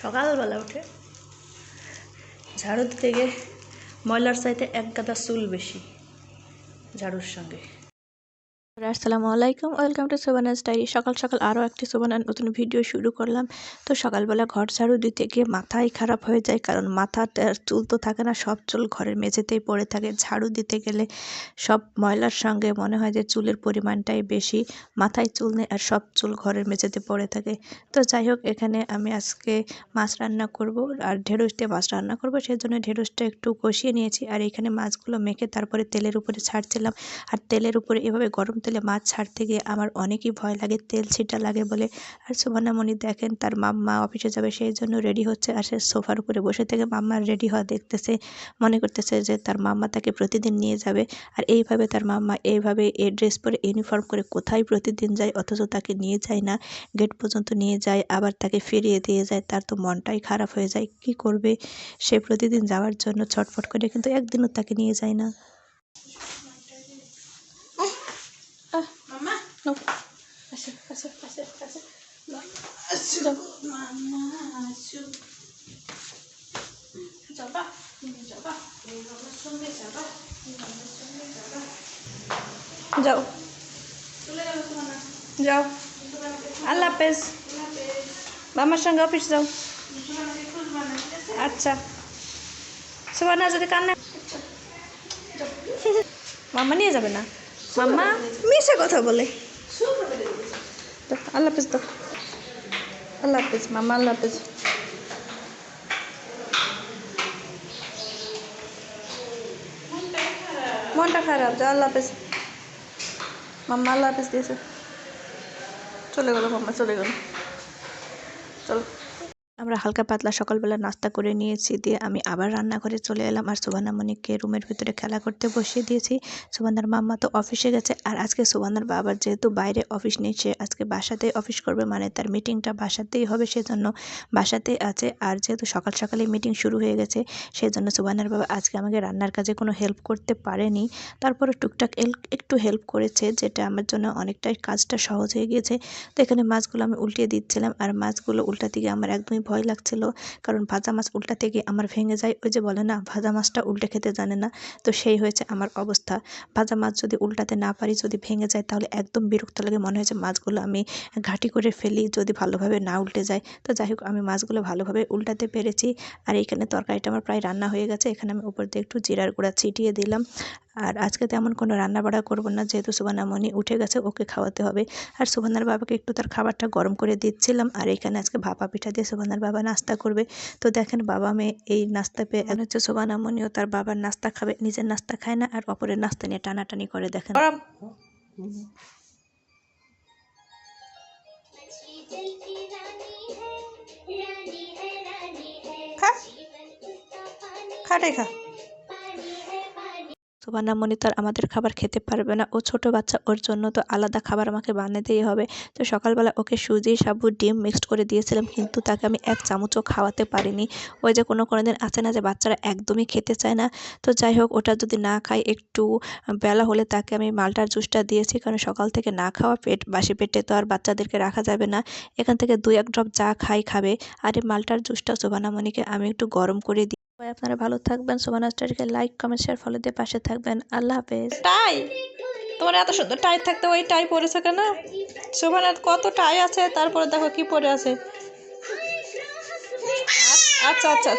সকালবেলা উঠে ঝাড়ু থেকে ময়লার চাইতে এক গাদা চুল বেশি ঝাড়ুর সঙ্গে। আসসালামু আলাইকুম। ওয়েলকাম টু সোবানাস ডায়েরি সকাল সকাল আরও একটি সোবানার নতুন ভিডিও শুরু করলাম। তো সকালবেলা ঘর ঝাড়ু দিতে গিয়ে মাথাই খারাপ হয়ে যায়, কারণ মাথাটার চুল তো থাকে না, সব চুল ঘরের মেঝেতেই পড়ে থাকে। ঝাড়ু দিতে গেলে সব ময়লার সঙ্গে মনে হয় যে চুলের পরিমাণটাই বেশি, মাথায় চুল নেই আর সব চুল ঘরের মেঝেতে পড়ে থাকে। তো যাই হোক, এখানে আমি আজকে মাছ রান্না করব আর ঢেঁড়স দিয়ে মাছ রান্না করব। সেই জন্য ঢেঁড়সটা একটু কষিয়ে নিয়েছি আর এখানে মাছগুলো মেখে তারপরে তেলের উপরে ছাড়ছিলাম। আর তেলের উপরে এভাবে গরম তেলে মাছ ছাড়তে গিয়ে আমার অনেকই ভয় লাগে, তেল ছিটা লাগে বলে। আর সুবর্ণামণি দেখেন, তার মাম্মা অফিসে যাবে, সেই জন্য রেডি হচ্ছে আর সে সোফার উপরে বসে থেকে মাম্মার রেডি হওয়া দেখতেছে, মনে করতেছে যে তার মাম্মা তাকে প্রতিদিন নিয়ে যাবে। আর এইভাবে তার মাম্মা এইভাবে এই ড্রেস পরে ইউনিফর্ম করে কোথায় প্রতিদিন যায়, অথচ তাকে নিয়ে যায় না। গেট পর্যন্ত নিয়ে যায়, আবার তাকে ফিরিয়ে দিয়ে যায়, তার তো মনটাই খারাপ হয়ে যায়। কি করবে? সে প্রতিদিন যাওয়ার জন্য ছটফট করে, কিন্তু একদিনও তাকে নিয়ে যায় না। যাও যাও যাও আল্লাহ হাফেজ মামার সঙ্গে অফিস যাও আচ্ছা সুবর্ণা যদি কান্না মাম্মা নিয়ে যাবে না মাম্মা মিশে কথা বলে আল্লাহ হাফেজ তো আল্লাহ হাফেজ মাম্মা আল্লাহ হাফেজ মনটা খারাপ যা আল্লাহ হাফেজ মাম্মা আল্লাহ হাফেজ দিয়েছে চলে গেলো মাম্মা চলে গেলো চলো আমরা হালকা পাতলা সকালবেলা নাস্তা করে নিয়েছি, দিয়ে আমি আবার রান্নাঘরে চলে এলাম। আর সুবানামণিকে রুমের ভিতরে খেলা করতে বসিয়ে দিয়েছি। সুবানার মাম্মা তো অফিসে গেছে। আর আজকে সুবানার বাবার যেহেতু বাইরে অফিস নেই, সে আজকে বাসাতেই অফিস করবে। মানে তার মিটিংটা বাসাতেই হবে সেজন্য বাসাতেই আছে। আর যেহেতু সকাল সকালে মিটিং শুরু হয়ে গেছে সেই জন্য সুবান্দার বাবা আজকে আমাকে রান্নার কাজে কোনো হেল্প করতে পারেনি। তারপরে টুকটাক একটু হেল্প করেছে, যেটা আমার জন্য অনেকটাই কাজটা সহজ হয়ে গিয়েছে। তো এখানে মাছগুলো আমি উল্টিয়ে দিচ্ছিলাম। আর মাছগুলো উল্টা গিয়ে আমার একদমই ভয় লাগছিল। কারণ ভাজা মাছ উল্টাতে গিয়ে আমার ভেঙে যায়। ওই যে বলে না, ভাজা মাছটা উল্টে খেতে জানে না। তো সেই হয়েছে আমার অবস্থা। ভাজা মাছ যদি উল্টাতে না পারি, যদি ভেঙে যায়, তাহলে একদম বিরক্ত লাগে। মনে হয় যে মাছগুলো আমি ঘাঁটি করে ফেলি, যদি ভালোভাবে না উল্টে যায়। তো যাই হোক, আমি মাছগুলো ভালোভাবে উল্টাতে পেরেছি। আর এইখানে তরকারিটা আমার প্রায় রান্না হয়ে গেছে। এখানে আমি উপর দিয়ে একটু জিরার গুঁড়া ছিটিয়ে দিলাম। আর আজকে তেমন কোনো রান্না বাড়া করব না, যেহেতু সুবানামণি উঠে গেছে, ওকে খাওয়াতে হবে। আর সুবানার বাবাকে একটু তার খাবারটা গরম করে দিচ্ছিলাম, আর এখানে আজকে ভাপা পিঠা দিয়ে সুবানার বাবা নাস্তা করবে। তো দেখেন, বাবা মেয়ে এই নাস্তা পেয়ে এখন হচ্ছে সুবানামণিও তার বাবার নাস্তা খাবে, নিজের নাস্তা খায় না আর অপরের নাস্তা নিয়ে টানাটানি করে, দেখেন। খাটে খা। पानी সুবানামণি তো আর আমাদের খাবার খেতে পারবে না। ও ছোট বাচ্চা, ওর জন্য তো আলাদা খাবার আমাকে বানাতেই হবে। তো সকালবেলা ওকে সুজি, সাবু, ডিম মিক্সড করে দিয়েছিলাম, কিন্তু তাকে আমি এক চামচও খাওয়াতে পারিনি। ওই যে কোনো কোনো দিন আছে না যে বাচ্চারা একদমই খেতে চায় না। তো যাই হোক, ওটা যদি না খায় একটু বেলা হলে তাকে আমি মালটার জুসটা দিয়েছি, কারণ সকাল থেকে না খাওয়া পেট, বাসি পেটে তো আর বাচ্চাদেরকে রাখা যাবে না। এখান থেকে দুই এক ড্রপ যা খাই খাবে। আর এই মালটার জুসটা সুবানামণিকে আমি একটু গরম করে দিই সবাই আপনারা ভালো থাকবেন। সুমান স্টারকে লাইক কমেন্ট শেয়ার ফলো দিয়ে পাশে থাকবেন। আল্লাহ হাফেজ। টাই! তোমার এত সুন্দর টাই থাকতে ওই টাই পরেছো কেন? সোমানা কত টাই আছে, তারপরে দেখো কি পরে আছে। আচ্ছা আচ্ছা।